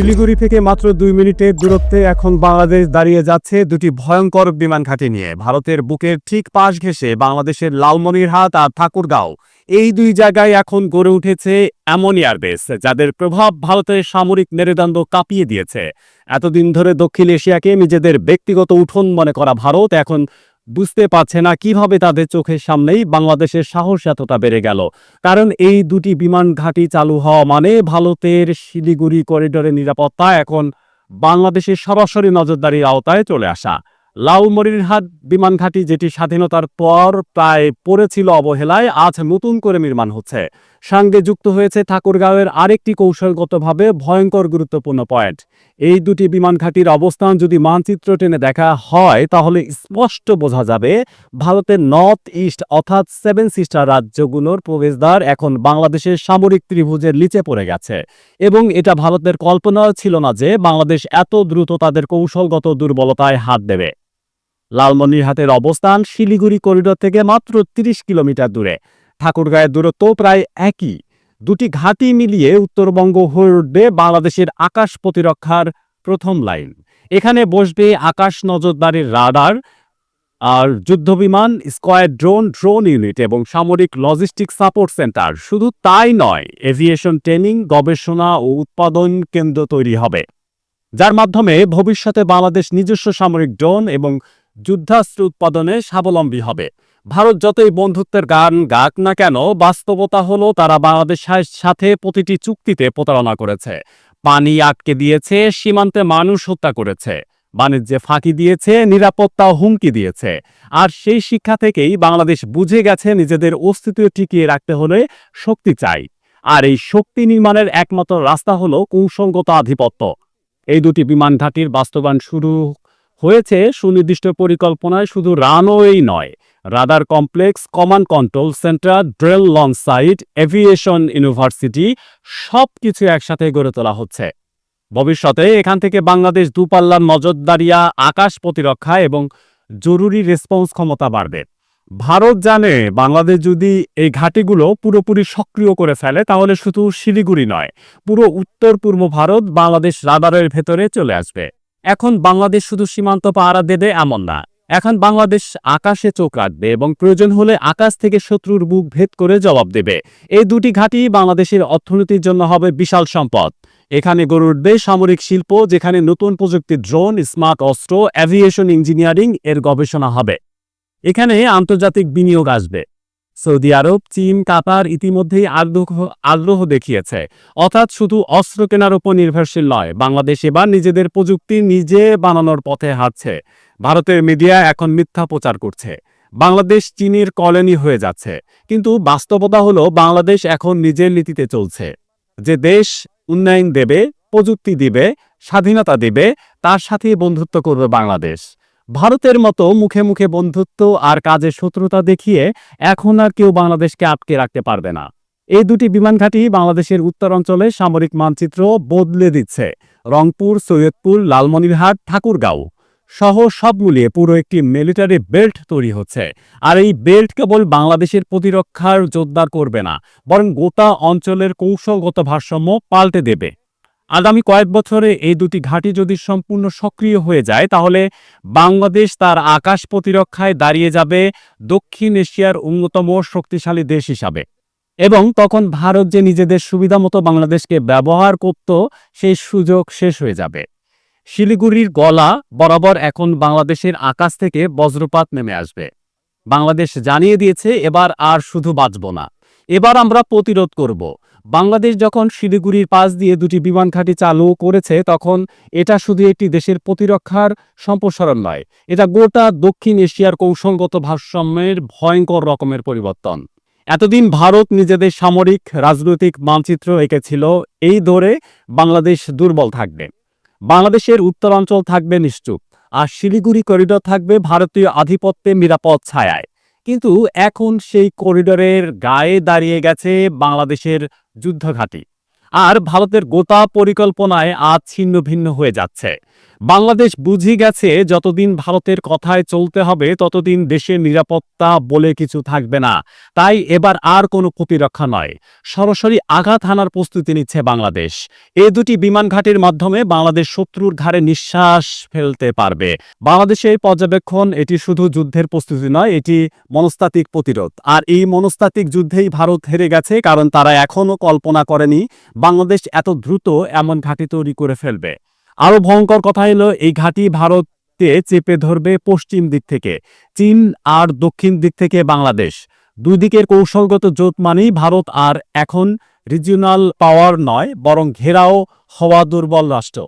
শিলিগুড়ি থেকে মাত্র দুই মিনিটের দূরত্বে এখন বাংলাদেশ দাঁড়িয়ে যাচ্ছে দুটি ভয়ঙ্কর বিমান ঘাঁটি নিয়ে। ভারতের বুকের ঠিক পাশ ঘেঁষে বাংলাদেশের লালমনিরহাট আর ঠাকুরগাঁও, এই দুই জায়গায় এখন গড়ে উঠেছে এমন এয়ারবেস, যাদের প্রভাব ভারতের সামরিক মেরুদণ্ড কাঁপিয়ে দিয়েছে। এতদিন ধরে দক্ষিণ এশিয়াকে নিজেদের ব্যক্তিগত উঠোন মনে করা ভারত, এখন বুঝতে পারছে না কীভাবে তাদের চোখের সামনেই বাংলাদেশের সাহস এতটা বেড়ে গেল। কারণ এই দুটি বিমান ঘাঁটি চালু হওয়া মানে ভারতের শিলিগুড়ি করিডোরের নিরাপত্তা এখন বাংলাদেশের সরাসরি নজরদারির আওতায় চলে আসা। লালমরিরহাট বিমান ঘাঁটি যেটি স্বাধীনতার পর প্রায় পড়েছিল অবহেলায়, আজ নতুন করে নির্মাণ হচ্ছে। সঙ্গে যুক্ত হয়েছে ঠাকুরগাঁওয়ের আরেকটি কৌশলগতভাবে ভয়ঙ্কর গুরুত্বপূর্ণ পয়েন্ট। এই দুটি বিমান ঘাঁটির অবস্থান যদি মানচিত্র টেনে দেখা হয়, তাহলে স্পষ্ট বোঝা যাবে, ভারতের নর্থ ইস্ট অর্থাৎ সেভেন সিস্টার রাজ্যগুলোর প্রবেশদ্বার এখন বাংলাদেশের সামরিক ত্রিভুজের নিচে পড়ে গেছে। এবং এটা ভারতের কল্পনাও ছিল না যে বাংলাদেশ এত দ্রুত তাদের কৌশলগত দুর্বলতায় হাত দেবে। লালমনিরহাটের অবস্থান শিলিগুড়ি করিডোর থেকে মাত্র ৩০ কিলোমিটার দূরে। ঠাকুরগাঁয়ের দূরত্ব প্রায় একই। দুটি ঘাঁটি মিলিয়ে উত্তরবঙ্গ হয়ে উঠবে বাংলাদেশের আকাশ প্রতিরক্ষার প্রথম লাইন। এখানে বসবে আকাশ নজরদারির রাডার আর যুদ্ধবিমান স্কোয়ার ড্রোন ড্রোন ইউনিট এবং সামরিক লজিস্টিক সাপোর্ট সেন্টার। শুধু তাই নয়, এভিয়েশন ট্রেনিং, গবেষণা ও উৎপাদন কেন্দ্র তৈরি হবে। যার মাধ্যমে ভবিষ্যতে বাংলাদেশ নিজস্ব সামরিক ড্রোন এবং যুদ্ধাস্ত্র উৎপাদনে স্বাবলম্বী হবে। ভারত যতই বন্ধুত্বের গান গাক না কেন, বাস্তবতা হলো তারা বাংলাদেশের সাথে প্রতিটি চুক্তিতে প্রতারণা করেছে। পানি আটকে দিয়েছে, সীমান্তে মানুষ হত্যা করেছে। বাণিজ্যে ফাঁকি দিয়েছে, নিরাপত্তা হুমকি দিয়েছে। আর সেই শিক্ষা থেকেই বাংলাদেশ বুঝে গেছে নিজেদের অস্তিত্ব টিকিয়ে রাখতে হলে শক্তি চাই। আর এই শক্তি নির্মাণের একমাত্র রাস্তা হলো কৌশলগত আধিপত্য। এই দুটি বিমান ঘাঁটির বাস্তবায়ন শুরু হয়েছে সুনির্দিষ্ট পরিকল্পনায় শুধু রানওয়েই নয়। Rather complex, command control center, ড্রেল launch site, aviation university সব কিছু একসাথে গড়ে তোলা হচ্ছে। ভবিষ্যতে এখান থেকে বাংলাদেশ দুপাল্লার নজরদারিয়া, আকাশ প্রতিরক্ষা এবং জরুরি রেসপন্স ক্ষমতা বাড়বে। ভারত জানে বাংলাদেশ যদি এই ঘাঁটিগুলো পুরোপুরি সক্রিয় করে ফেলে, তাহলে শুধু শিলিগুড়ি নয়, পুরো উত্তর পূর্ব ভারত বাংলাদেশ রাদারের ভেতরে চলে আসবে। এখন বাংলাদেশ শুধু সীমান্ত পাহারা দেবে এমন না। এখন বাংলাদেশ আকাশে চোখ রাখবে এবং প্রয়োজন হলে আকাশ থেকে শত্রুর বুক ভেদ করে জবাব দেবে। এই দুটি ঘাঁটি বাংলাদেশের অর্থনীতির জন্য হবে বিশাল সম্পদ। এখানে গড়ে উঠবে সামরিক শিল্প, যেখানে নতুন প্রযুক্তির ড্রোন, স্মার্ট অস্ত্র অ্যাভিয়েশন ইঞ্জিনিয়ারিং এর গবেষণা হবে। এখানে আন্তর্জাতিক বিনিয়োগ আসবে। সৌদি আরব, চীন, কাতার ইতিমধ্যেই আগ্রহ আগ্রহ দেখিয়েছে। অর্থাৎ শুধু অস্ত্র কেনার উপর নির্ভরশীল নয়, বাংলাদেশ এবার নিজেদের প্রযুক্তি নিজে বানানোর পথে হাঁটছে। ভারতের মিডিয়া এখন মিথ্যা প্রচার করছে। বাংলাদেশ চীনের কলোনি হয়ে যাচ্ছে। কিন্তু বাস্তবতা হলো, বাংলাদেশ এখন নিজের নীতিতে চলছে। যে দেশ উন্নয়ন দেবে, প্রযুক্তি দিবে, স্বাধীনতা দিবে, তার সাথেই বন্ধুত্ব করবে বাংলাদেশ। ভারতের মতো মুখে মুখে বন্ধুত্ব আর কাজের শত্রুতা দেখিয়ে এখন আর কেউ বাংলাদেশকে আটকে রাখতে পারবে না। এই দুটি বিমান ঘাঁটি বাংলাদেশের উত্তরাঞ্চলে সামরিক মানচিত্র বদলে দিচ্ছে। রংপুর, সৈয়দপুর, লালমনিরহাট, ঠাকুরগাঁও সহ সব মিলিয়ে পুরো একটি মিলিটারি বেল্ট তৈরি হচ্ছে। আর এই বেল্ট কেবল বাংলাদেশের প্রতিরক্ষার জোরদার করবে না, বরং গোটা অঞ্চলের কৌশলগত ভারসাম্য পাল্টে দেবে। আগামী কয়েক বছরে এই দুটি ঘাঁটি যদি সম্পূর্ণ সক্রিয় হয়ে যায়, তাহলে বাংলাদেশ তার আকাশ প্রতিরক্ষায় দাঁড়িয়ে যাবে দক্ষিণ এশিয়ার অন্যতম শক্তিশালী দেশ হিসাবে। এবং তখন ভারত যে নিজেদের সুবিধামতো বাংলাদেশকে ব্যবহার করত, সেই সুযোগ শেষ হয়ে যাবে। শিলিগুড়ির গলা বরাবর এখন বাংলাদেশের আকাশ থেকে বজ্রপাত নেমে আসবে। বাংলাদেশ জানিয়ে দিয়েছে, এবার আর শুধু বাঁচব না। এবার আমরা প্রতিরোধ করব। বাংলাদেশ যখন শিলিগুড়ির পাশ দিয়ে দুটি বিমান ঘাঁটি চালু করেছে, তখন এটা শুধু একটি দেশের প্রতিরক্ষার সম্প্রসারণ নয়, এটা গোটা দক্ষিণ এশিয়ার কৌশলগত ভারসাম্যের ভয়ঙ্কর রকমের পরিবর্তন। এতদিন ভারত নিজেদের সামরিক, রাজনৈতিক মানচিত্র এঁকেছিল এই দৌড়ে বাংলাদেশ দুর্বল থাকবে। বাংলাদেশের উত্তরাঞ্চল থাকবে নিশ্চুপ, আর শিলিগুড়ি করিডোর থাকবে ভারতীয় আধিপত্যে নিরাপদ ছায়ায়। কিন্তু এখন সেই করিডোরের গায়ে দাঁড়িয়ে গেছে বাংলাদেশের যুদ্ধঘাটি। আর ভারতের গোতা পরিকল্পনায় আজ ছিন্ন ভিন্ন হয়ে যাচ্ছে। বাংলাদেশ বুঝি গেছে যতদিন ভারতের কথায় চলতে হবে, ততদিন দেশের নিরাপত্তা বলে কিছু থাকবে না। তাই এবার আর কোনো প্রতিরক্ষা নয়। সরাসরি আঘাত হানার প্রস্তুতি নিচ্ছে বাংলাদেশ। এ দুটি বিমান ঘাটির মাধ্যমে বাংলাদেশ শত্রুর ঘাড়ে নিঃশ্বাস ফেলতে পারবে। বাংলাদেশের পর্যবেক্ষণ এটি শুধু যুদ্ধের প্রস্তুতি নয়, এটি মনস্তাত্ত্বিক প্রতিরোধ। আর এই মনস্তাত্ত্বিক যুদ্ধেই ভারত হেরে গেছে, কারণ তারা এখনও কল্পনা করেনি বাংলাদেশ এত দ্রুত এমন ঘাঁটি তৈরি করে ফেলবে। আরও ভয়ঙ্কর কথা হলো এই ঘাঁটি ভারতে চেপে ধরবে পশ্চিম দিক থেকে। চীন আর দক্ষিণ দিক থেকে বাংলাদেশ। দুই দিকের কৌশলগত জোট মানেই ভারত আর এখন রিজিওনাল পাওয়ার নয়, বরং ঘেরাও হওয়া দুর্বল রাষ্ট্র।